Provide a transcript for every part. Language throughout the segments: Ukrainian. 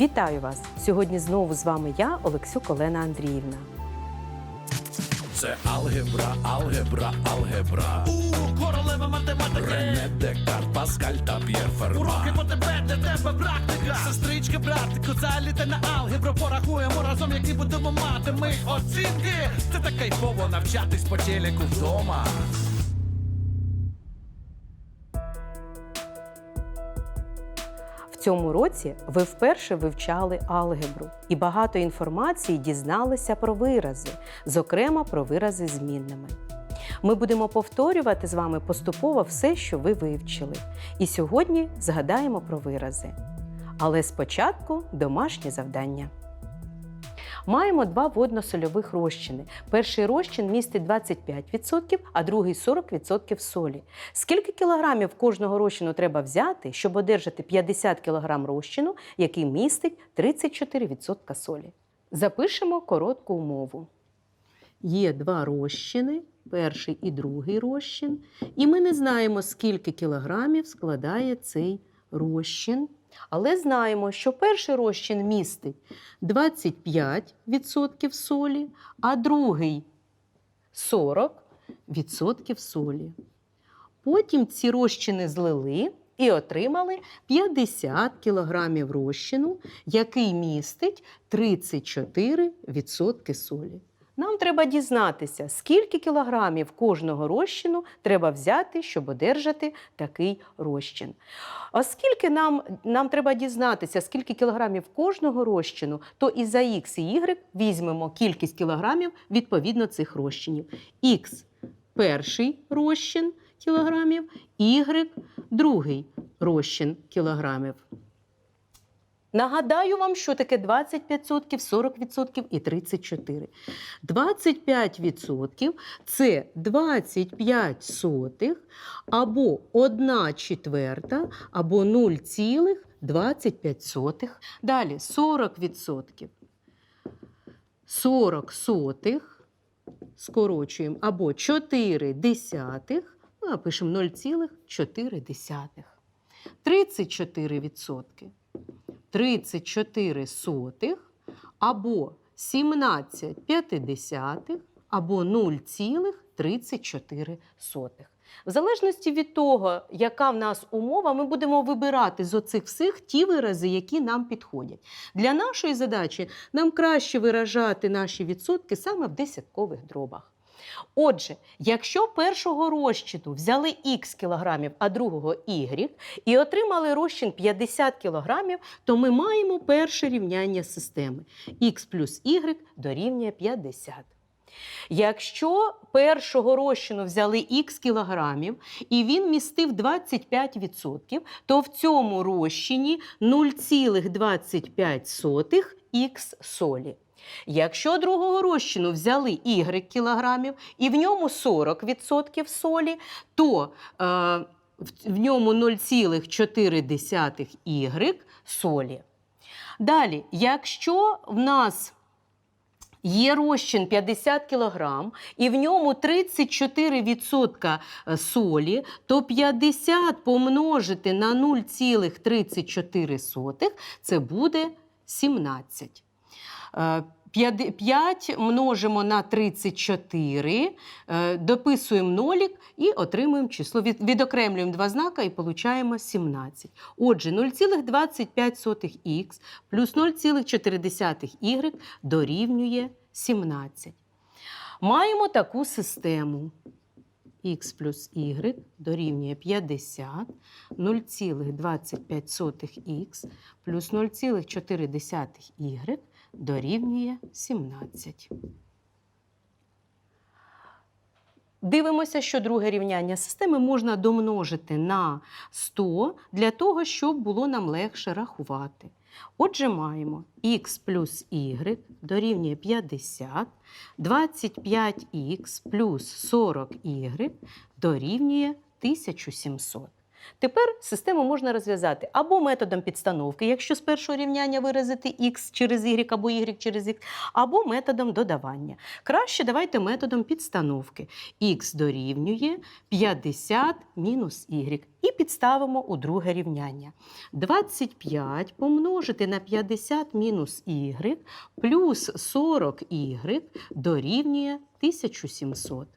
Вітаю вас! Сьогодні знову з вами я, Олексюк Олена Андріївна. Це алгебра, алгебра, алгебра. У королева математики. Рене Декарт, Паскаль та П'єр Уроки по тебе, для тебе практика. Сестрички, братику, заліте на алгебру. Порахуємо разом, які будемо мати ми. Оцінки. Це так кайфово навчатись по телеку вдома цьому році ви вперше вивчали алгебру і багато інформації дізналися про вирази, зокрема про вирази змінними. Ми будемо повторювати з вами поступово все, що ви вивчили. І сьогодні згадаємо про вирази. Але спочатку домашнє завдання. Маємо два водно-сольових розчини. Перший розчин містить 25%, а другий 40% солі. Скільки кілограмів кожного розчину треба взяти, щоб одержати 50 кг розчину, який містить 34% солі? Запишемо коротку умову. Є два розчини, перший і другий розчин, і ми не знаємо, скільки кілограмів складає цей розчин. Але знаємо, що перший розчин містить 25% солі, а другий 40% солі. Потім ці розчини злили і отримали 50 кг розчину, який містить 34% солі. Нам треба дізнатися, скільки кілограмів кожного розчину треба взяти, щоб одержати такий розчин. Оскільки нам, нам треба дізнатися, скільки кілограмів кожного розчину, то і за Х і Y візьмемо кількість кілограмів відповідно цих розчинів. Х перший розчин кілограмів, Y другий розчин кілограмів. Нагадаю вам, що таке 25%, 40% і 34%. 25% це 25 сотих або 1 четверта, або 0,25. Далі 40%. 40 сотих скорочуємо або 4 десятих, ну, напишемо 0,4. 34%. 34 сотих або 17 п'ятидесятих або 0,34 сотих. В залежності від того, яка в нас умова, ми будемо вибирати з оцих всіх ті вирази, які нам підходять. Для нашої задачі нам краще виражати наші відсотки саме в десяткових дробах. Отже, якщо першого розчину взяли х кілограмів, а другого y, і отримали розчин 50 кілограмів, то ми маємо перше рівняння системи. х плюс y дорівнює 50. Якщо першого розчину взяли х кілограмів і він містив 25%, то в цьому розчині 0,25 х солі. Якщо другого розчину взяли y кілограмів і в ньому 40% солі, то е, в- ньому 0,4 y солі. Далі, якщо в нас Є розчин 50 кг, і в ньому 34% солі, то 50 помножити на 0,34 це буде 17. 5 множимо на 34, е, дописуємо нолік і отримуємо число. Відокремлюємо два знака і отримуємо 17. Отже, 0,25х плюс 0,4y дорівнює 17. Маємо таку систему. х плюс y дорівнює 50, 0,25х плюс 0,4y дорівнює 17. Дивимося, що друге рівняння системи можна домножити на 100 для того, щоб було нам легше рахувати. Отже, маємо х плюс y дорівнює 50, 25х плюс 40y дорівнює 1700. Тепер систему можна розв'язати або методом підстановки, якщо з першого рівняння виразити х через y або y через x, або методом додавання. Краще давайте методом підстановки. х дорівнює 50 мінус y. І підставимо у друге рівняння. 25 помножити на 50 мінус y плюс 40y дорівнює 1700.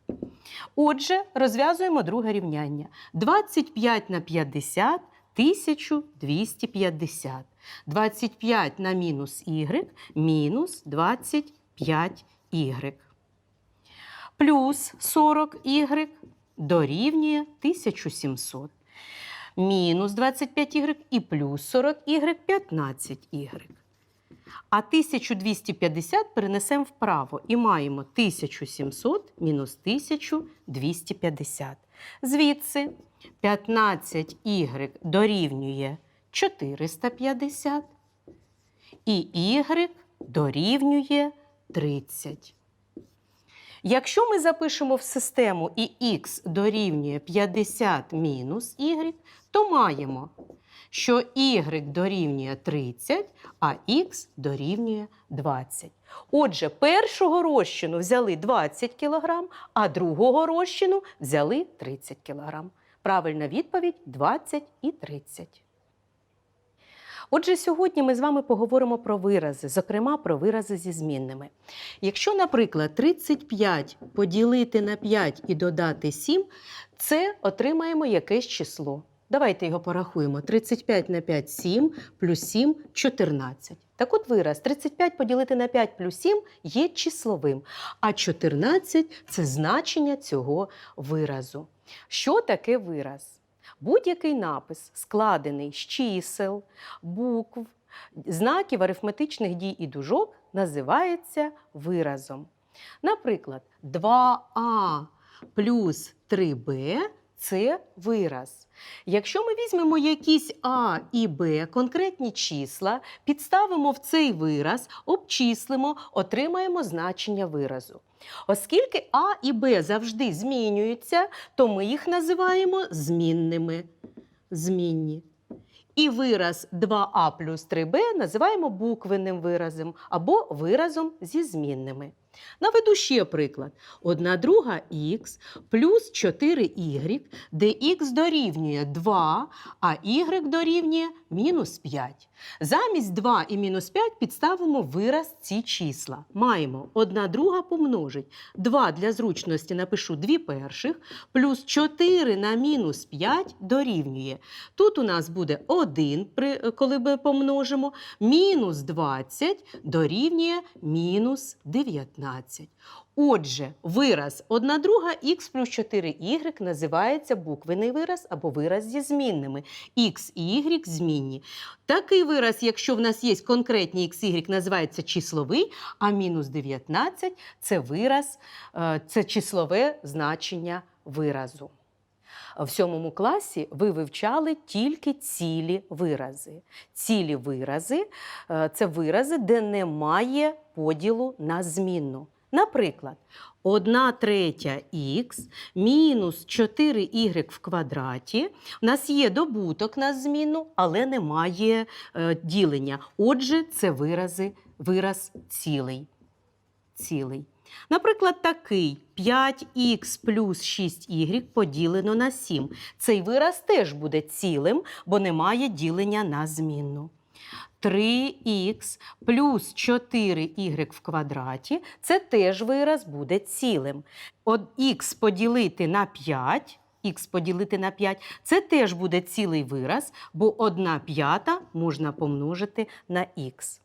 Отже, розв'язуємо друге рівняння. 25 на 50 1250. 25 на мінус y мінус 25y. Плюс 40y дорівнює 1700. Мінус 25y і плюс 40y 15y. А 1250 перенесемо вправо і маємо 1700 мінус 1250. Звідси 15y дорівнює 450 і y дорівнює 30. Якщо ми запишемо в систему і х дорівнює 50 мінус y, то маємо, що y дорівнює 30, а х дорівнює 20. Отже, першого розчину взяли 20 кг, а другого розчину взяли 30 кг. Правильна відповідь 20 і 30. Отже, сьогодні ми з вами поговоримо про вирази, зокрема про вирази зі змінними. Якщо, наприклад, 35 поділити на 5 і додати 7, це отримаємо якесь число. Давайте його порахуємо. 35 на 5 – 7, плюс 7 – 14. Так от вираз 35 поділити на 5 плюс 7 є числовим, а 14 – це значення цього виразу. Що таке вираз? Будь-який напис, складений з чисел, букв, знаків арифметичних дій і дужок, називається виразом. Наприклад, 2а плюс 3b це вираз. Якщо ми візьмемо якісь А і Б, конкретні числа, підставимо в цей вираз, обчислимо, отримаємо значення виразу. Оскільки А і Б завжди змінюються, то ми їх називаємо змінними. Змінні. І вираз 2а плюс 3b називаємо буквенним виразом або виразом зі змінними. Наведу ще приклад. 1 друга х плюс 4y, де х дорівнює 2, а y дорівнює мінус 5. Замість 2 і мінус 5 підставимо вираз ці числа. Маємо 1 друга помножить. 2 для зручності напишу 2 перших, плюс 4 на мінус 5 дорівнює. Тут у нас буде 1, коли ми помножимо, мінус 20 дорівнює мінус 19. Отже, вираз 1 друга х плюс 4y називається буквений вираз або вираз зі змінними. х і y змінні. Такий вираз, якщо в нас є конкретні x, y, називається числовий, а мінус 19 це вираз, е, це числове значення виразу. В сьомому класі ви вивчали тільки цілі вирази. Цілі вирази е, це вирази, де немає поділу на змінну. Наприклад, 1 третя х мінус 4y в квадраті. У нас є добуток на зміну, але немає е, ділення. Отже, це вирази, вираз цілий. цілий. Наприклад, такий 5х плюс 6y поділено на 7. Цей вираз теж буде цілим, бо немає ділення на змінну. 3х плюс 4y в квадраті це теж вираз буде цілим. От х поділити на 5. Х поділити на 5 це теж буде цілий вираз, бо 1 п'ята можна помножити на х.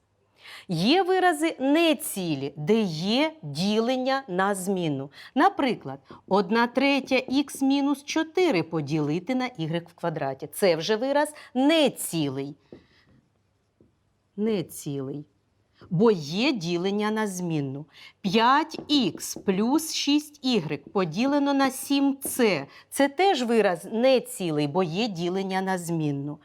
Є вирази нецілі, де є ділення на зміну. Наприклад, 1 третя х мінус 4 поділити на y в квадраті. Це вже вираз нецілий. Нецілий. Бо є ділення на змінну. 5х плюс 6y поділено на 7c. Це теж вираз нецілий, бо є ділення на змінну.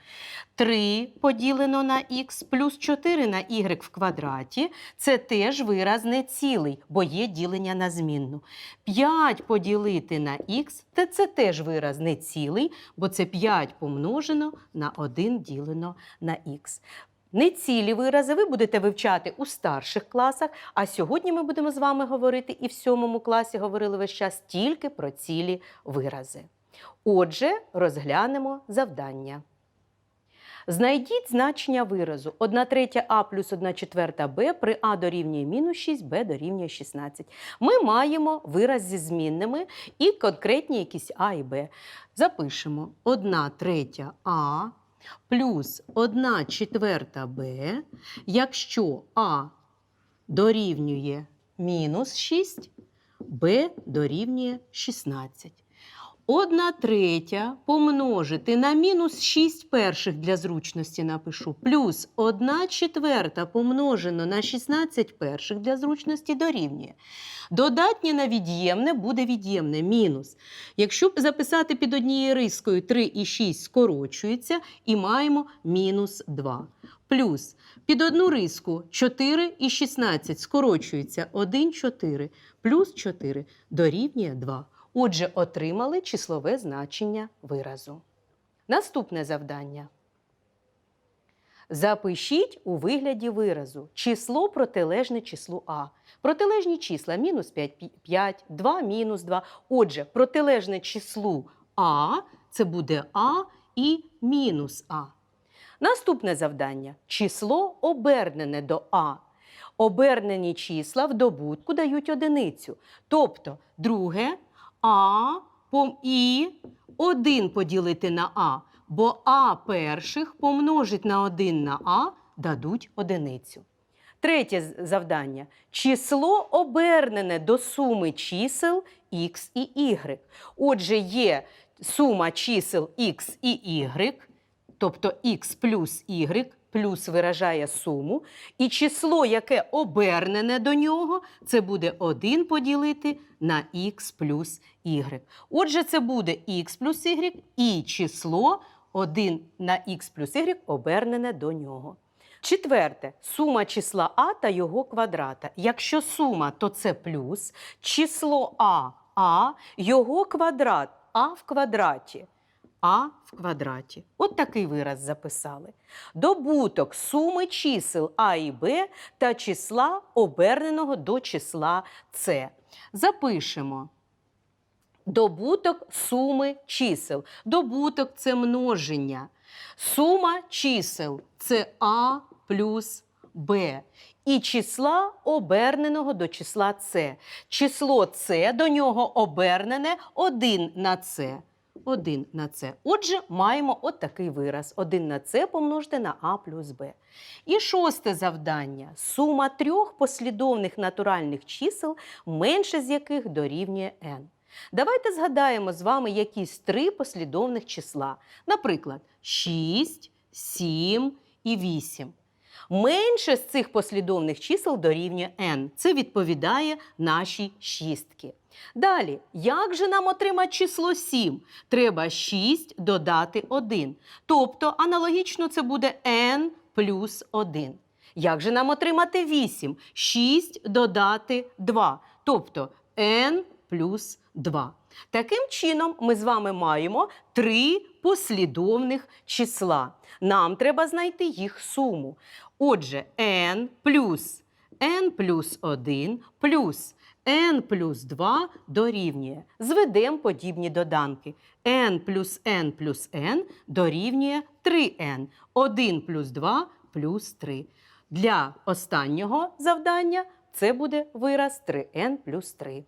3 поділено на х плюс 4 на y в квадраті. Це теж вираз нецілий, бо є ділення на змінну. 5 поділити на х – це, це теж вираз нецілий, бо це 5 помножено на 1 ділено на х. Нецілі вирази ви будете вивчати у старших класах, а сьогодні ми будемо з вами говорити і в сьомому класі говорили весь час тільки про цілі вирази. Отже, розглянемо завдання. Знайдіть значення виразу 1 третя А плюс 1 четверта Б при А дорівнює мінус 6, Б дорівнює 16. Ми маємо вираз зі змінними і конкретні якісь А і Б. Запишемо 1 третя А плюс 1 четверта Б, якщо А дорівнює мінус 6, Б дорівнює 16. Одна третя помножити на мінус 6 перших для зручності напишу, плюс 1 четверта помножено на 16 перших для зручності дорівнює. Додатнє на від'ємне буде від'ємне мінус. Якщо записати під однією рискою 3 і 6 скорочується і маємо мінус 2. Плюс під одну риску 4 і 16 скорочується 1, 4, плюс 4 дорівнює 2. Отже, отримали числове значення виразу. Наступне завдання. Запишіть у вигляді виразу число протилежне числу А. Протилежні числа мінус 5, 5, 2, мінус 2. Отже, протилежне числу А це буде А і мінус А. Наступне завдання число обернене до А. Обернені числа в добутку дають одиницю. Тобто, друге А пом- і 1 поділити на А, бо А перших помножить на 1 на А дадуть одиницю. Третє завдання. Число обернене до суми чисел Х і Y. Отже, є сума чисел Х і Y, тобто Х плюс Y, плюс виражає суму, і число, яке обернене до нього, це буде 1 поділити на х плюс y. Отже, це буде х плюс y і число 1 на х плюс y обернене до нього. Четверте сума числа а та його квадрата. Якщо сума, то це плюс, число а а, його квадрат а в квадраті. А в квадраті. От такий вираз записали. Добуток суми чисел А і Б та числа оберненого до числа С. Запишемо. Добуток суми чисел. Добуток це множення. Сума чисел це А плюс Б. І числа оберненого до числа С. Число С до нього обернене 1 на С. 1 на С. Отже, маємо от такий вираз. 1 на С помножити на А плюс Б. І шосте завдання. Сума трьох послідовних натуральних чисел, менше з яких дорівнює n. Давайте згадаємо з вами якісь три послідовних числа. Наприклад, 6, 7 і 8. Менше з цих послідовних чисел дорівнює n. Це відповідає нашій шістки. Далі, як же нам отримати число 7? Треба 6 додати 1. Тобто аналогічно це буде n плюс 1. Як же нам отримати 8? 6 додати 2. Тобто n плюс 2. Таким чином, ми з вами маємо три послідовних числа. Нам треба знайти їх суму. Отже, n плюс n плюс 1 плюс n плюс 2 дорівнює. Зведемо подібні доданки. n плюс n плюс n дорівнює 3n. 1 плюс 2 плюс 3. Для останнього завдання це буде вираз 3n плюс 3.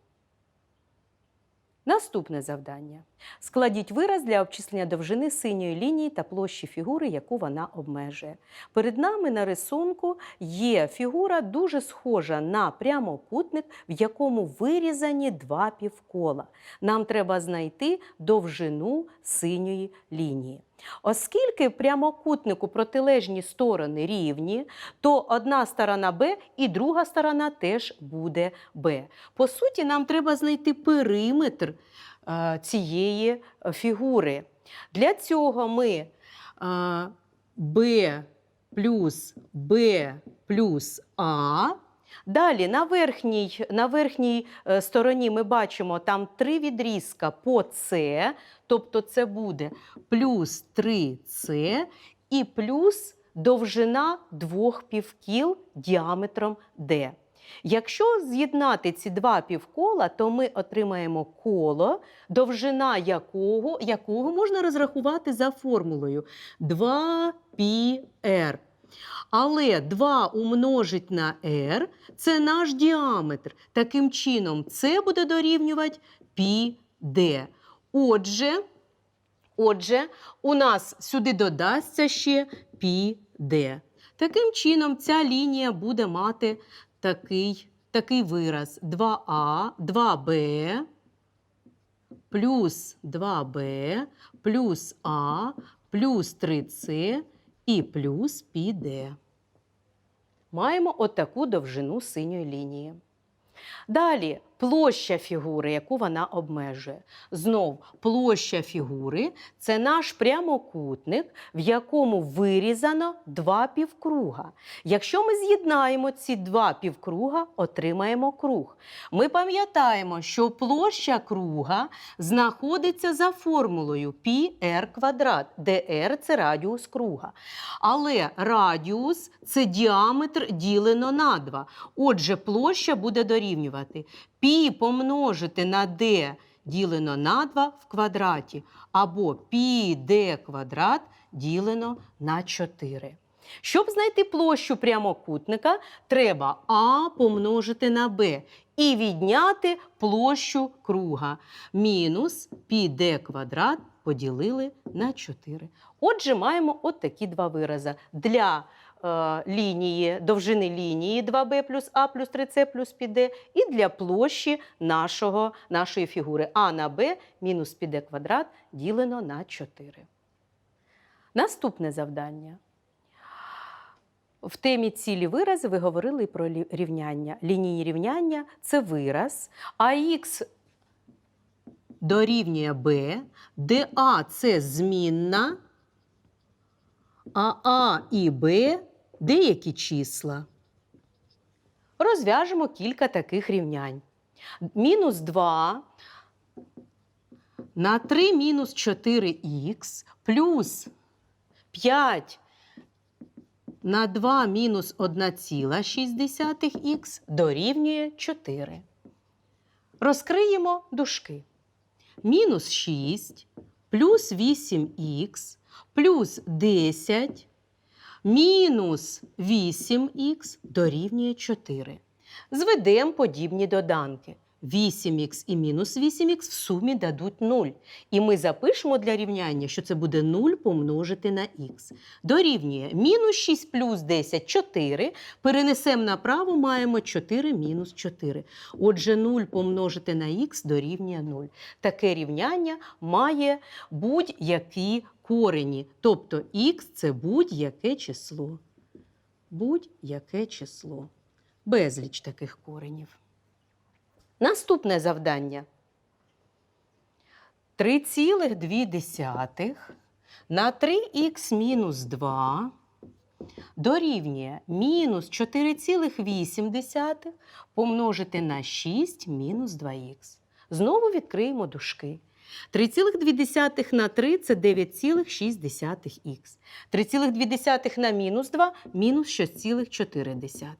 Наступне завдання. Складіть вираз для обчислення довжини синьої лінії та площі фігури, яку вона обмежує. Перед нами на рисунку є фігура дуже схожа на прямокутник, в якому вирізані два півкола. Нам треба знайти довжину синьої лінії. Оскільки прямокутнику протилежні сторони рівні, то одна сторона Б і друга сторона теж буде Б. По суті, нам треба знайти периметр цієї е, фігури. Для цього ми е, Б плюс Б плюс А. Далі на верхній, на верхній е, стороні ми бачимо там три відрізка по С, тобто це буде плюс 3С і плюс довжина двох півкіл діаметром D. Якщо з'єднати ці два півкола, то ми отримаємо коло, довжина якого, якого можна розрахувати за формулою 2πr. Але 2 умножить на r – це наш діаметр. Таким чином, це буде дорівнювати πd. Отже, отже, у нас сюди додасться ще πd. Таким чином, ця лінія буде мати такий, такий вираз 2а, 2Б плюс 2Б, плюс а плюс 3c і плюс πd. Маємо отаку довжину синьої лінії. Далі площа фігури, яку вона обмежує. Знов площа фігури це наш прямокутник, в якому вирізано два півкруга. Якщо ми з'єднаємо ці два півкруга, отримаємо круг. Ми пам'ятаємо, що площа круга знаходиться за формулою πr квадрат, де r – це радіус круга. Але радіус це діаметр ділено на 2. Отже, площа буде дорівнювати пі помножити на d ділено на 2 в квадраті, або пі d квадрат ділено на 4. Щоб знайти площу прямокутника, треба А помножити на b і відняти площу круга. Мінус пі d квадрат поділили на 4. Отже, маємо от такі два вирази. Для лінії, довжини лінії 2b плюс а плюс 3c плюс πd і для площі нашого, нашої фігури а на b мінус πd квадрат ділено на 4. Наступне завдання. В темі цілі вирази ви говорили про рівняння. Лінійні рівняння це вираз, а х дорівнює b, де а це змінна, а а і b деякі числа. Розв'яжемо кілька таких рівнянь. Мінус 2 на 3 мінус 4х плюс 5 на 2 мінус 1,6х дорівнює 4. Розкриємо дужки. Мінус 6 плюс 8х плюс 10 мінус 8х дорівнює 4. Зведемо подібні доданки. 8х і мінус 8х в сумі дадуть 0. І ми запишемо для рівняння, що це буде 0 помножити на х. Дорівнює мінус 6 плюс 10 – 4. Перенесемо направо, маємо 4 мінус 4. Отже, 0 помножити на х дорівнює 0. Таке рівняння має будь-які корені. Тобто х це будь-яке число. Будь-яке число. Безліч таких коренів. Наступне завдання. 3,2 на 3х мінус 2 дорівнює мінус 4,8 помножити на 6 мінус 2х. Знову відкриємо дужки. 3,2 на 3 це 9,6х. 3,2 на мінус 2 мінус 6,4.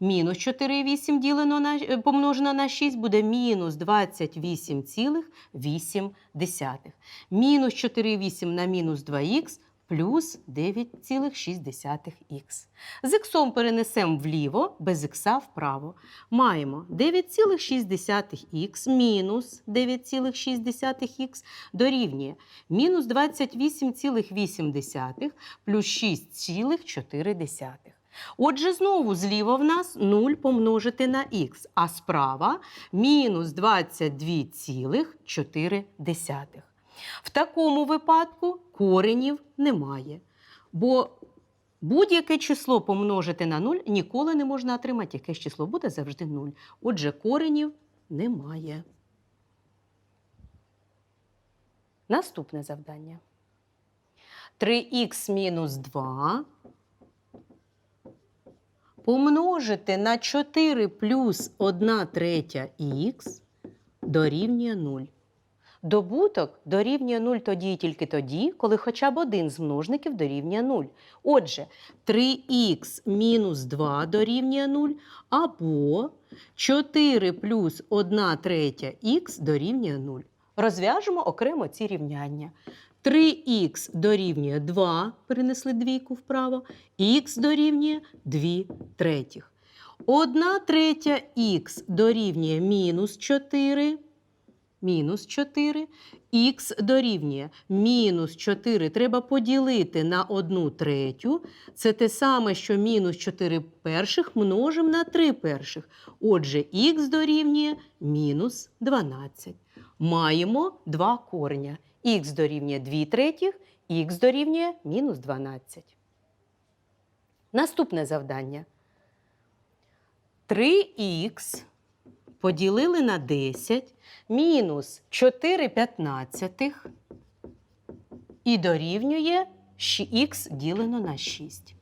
Мінус 4,8 ділено на, е, помножено на 6 буде мінус 28,8. Мінус 4,8 на мінус 2х плюс 9,6х. З іксом перенесемо вліво, без ікса вправо. Маємо 9,6х мінус 9,6х дорівнює мінус 28,8 плюс 6,4. Отже, знову зліва в нас 0 помножити на х, а справа мінус 22,4. В такому випадку коренів немає. Бо будь-яке число помножити на 0 ніколи не можна отримати. Якесь число буде завжди 0. Отже, коренів немає. Наступне завдання. 3х мінус 2 помножити на 4 плюс 1 третя х дорівнює 0. Добуток дорівнює 0 тоді і тільки тоді, коли хоча б один з множників дорівнює 0. Отже, 3х мінус 2 дорівнює 0, або 4 плюс 1 третя х дорівнює 0. Розв'яжемо окремо ці рівняння. 3х дорівнює 2, перенесли двійку вправо, х дорівнює 2 третіх. 1 третя х дорівнює мінус 4, мінус 4, х дорівнює мінус 4 треба поділити на 1 третю. Це те саме, що мінус 4 перших множимо на 3 перших. Отже, х дорівнює мінус 12. Маємо два корення. Х дорівнює 2 третіх, х дорівнює мінус 12. Наступне завдання. 3х поділили на 10 мінус 4 п'ятнадцятих і дорівнює х ділено на 6.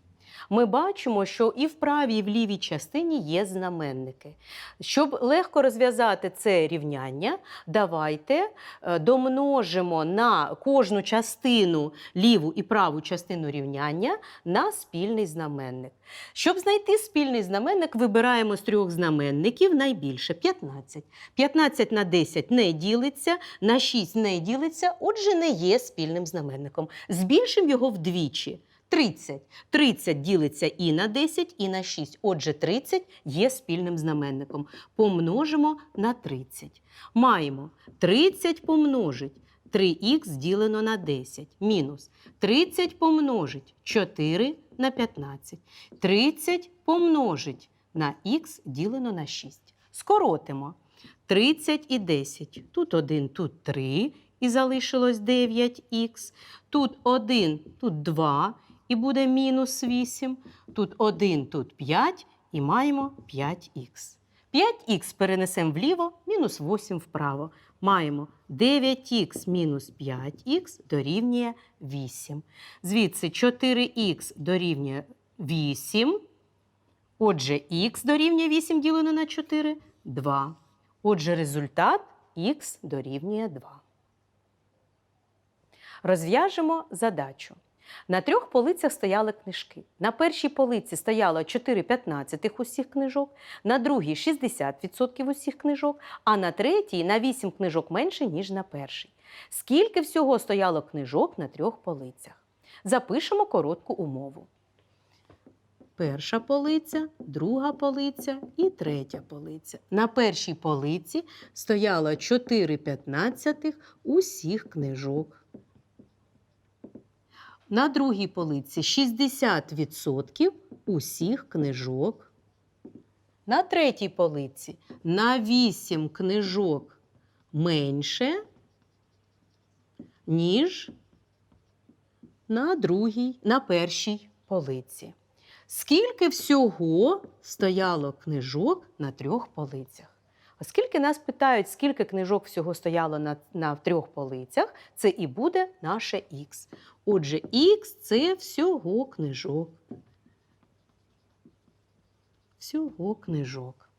Ми бачимо, що і в правій, і в лівій частині є знаменники. Щоб легко розв'язати це рівняння, давайте е, домножимо на кожну частину ліву і праву частину рівняння на спільний знаменник. Щоб знайти спільний знаменник, вибираємо з трьох знаменників найбільше 15. 15 на 10 не ділиться, на 6 не ділиться, отже, не є спільним знаменником. Збільшимо його вдвічі. 30. 30 ділиться і на 10, і на 6. Отже, 30 є спільним знаменником. Помножимо на 30. Маємо 30 помножить 3х ділено на 10. Мінус 30 помножить 4 на 15. 30 помножить на х ділено на 6. Скоротимо. 30 і 10. Тут 1, тут 3 і залишилось 9х. Тут 1, тут 2 і буде мінус 8. Тут 1, тут 5 і маємо 5х. 5х перенесемо вліво, мінус 8 вправо. Маємо 9х мінус 5х дорівнює 8. Звідси 4х дорівнює 8. Отже, х дорівнює 8 ділено на 4 2. Отже, результат х дорівнює 2. Розв'яжемо задачу. На трьох полицях стояли книжки. На першій полиці стояло 4 п'ятнадцятих усіх книжок, на другій 60% усіх книжок, а на третій на 8 книжок менше, ніж на першій. Скільки всього стояло книжок на трьох полицях? Запишемо коротку умову. Перша полиця, друга полиця і третя полиця. На першій полиці стояло 4 п'ятнадцятих усіх книжок. На другій полиці 60% усіх книжок. На третій полиці на 8 книжок менше, ніж на другій, на першій полиці. Скільки всього стояло книжок на трьох полицях? Оскільки нас питають, скільки книжок всього стояло на, на трьох полицях, це і буде наше х. Отже, х це всього книжок. Всього книжок.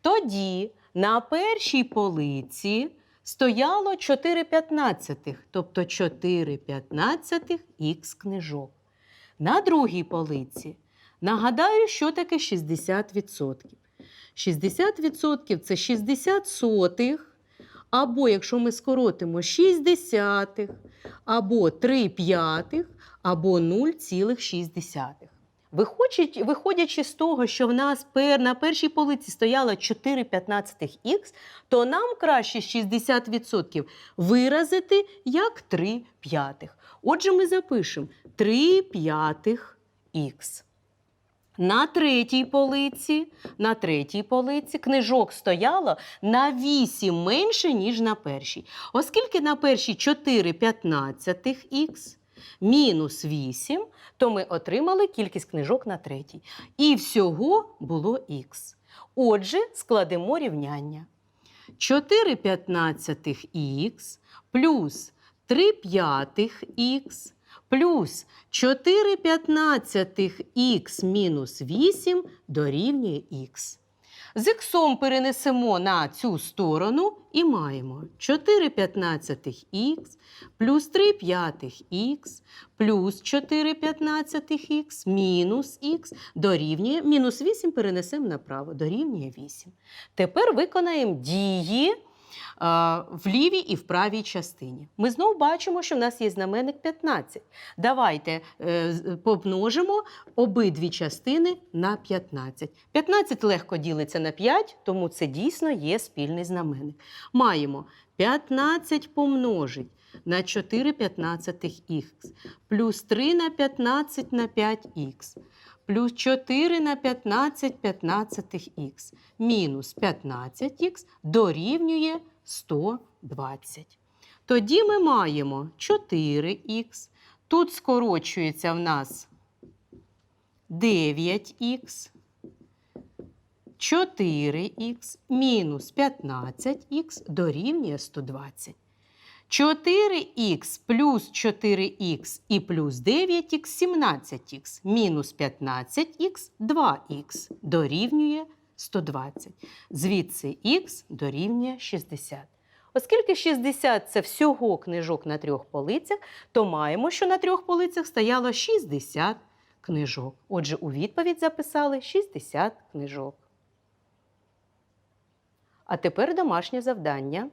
Тоді на першій полиці стояло 4 п'ятнадцятих, тобто 4 п'ятнадцятих х книжок. На другій полиці нагадаю, що таке 60%. 60% це 60 сотих, або якщо ми скоротимо 6 десятих, або 3 п'ятих, або 0,6. Виходячи, з того, що в нас на першій полиці стояло 4 п'ятнадцятих х, то нам краще 60% виразити як 3 п'ятих. Отже, ми запишемо 3 п'ятих х. На третій полиці, на третій полиці книжок стояло на 8 менше, ніж на першій. Оскільки на першій 4 п'ятнадцятих х мінус 8, то ми отримали кількість книжок на третій. І всього було х. Отже, складемо рівняння. 4 п'ятнадцятих х плюс 3 п'ятих х плюс 4 п'ятнадцятих х мінус 8 дорівнює х. З іксом перенесемо на цю сторону і маємо 4 п'ятнадцятих х плюс 3 п'ятих х плюс 4 п'ятнадцятих х мінус х дорівнює мінус 8 перенесемо направо, дорівнює 8. Тепер виконаємо дії в лівій і в правій частині. Ми знову бачимо, що в нас є знаменник 15. Давайте е, помножимо обидві частини на 15. 15 легко ділиться на 5, тому це дійсно є спільний знаменник. Маємо 15 помножить на 4 15 х, плюс 3 на 15 на 5х, плюс 4 на 15 15 х, мінус 15х дорівнює 120. Тоді ми маємо 4х, тут скорочується в нас 9х, 4х мінус 15х дорівнює 120. 4х плюс 4х і плюс 9х 17х мінус 15х 2х дорівнює 120. Звідси х дорівнює 60. Оскільки 60 це всього книжок на трьох полицях, то маємо, що на трьох полицях стояло 60 книжок. Отже, у відповідь записали 60 книжок. А тепер домашнє завдання.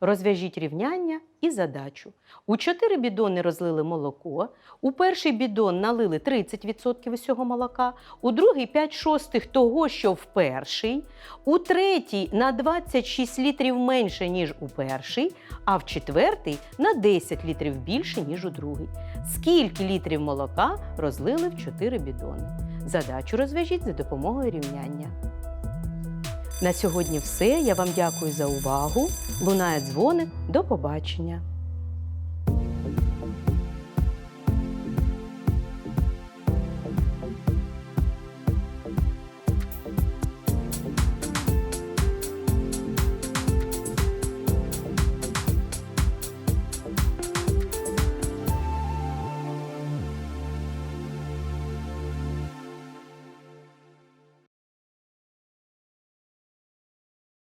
Розв'яжіть рівняння і задачу. У 4 бідони розлили молоко, у перший бідон налили 30% усього молока, у другий 5 шостих того, що в перший, у третій на 26 літрів менше, ніж у перший, а в четвертий на 10 літрів більше, ніж у другий. Скільки літрів молока розлили в 4 бідони? Задачу розв'яжіть за допомогою рівняння. На сьогодні все. Я вам дякую за увагу. Лунає дзвоник. До побачення.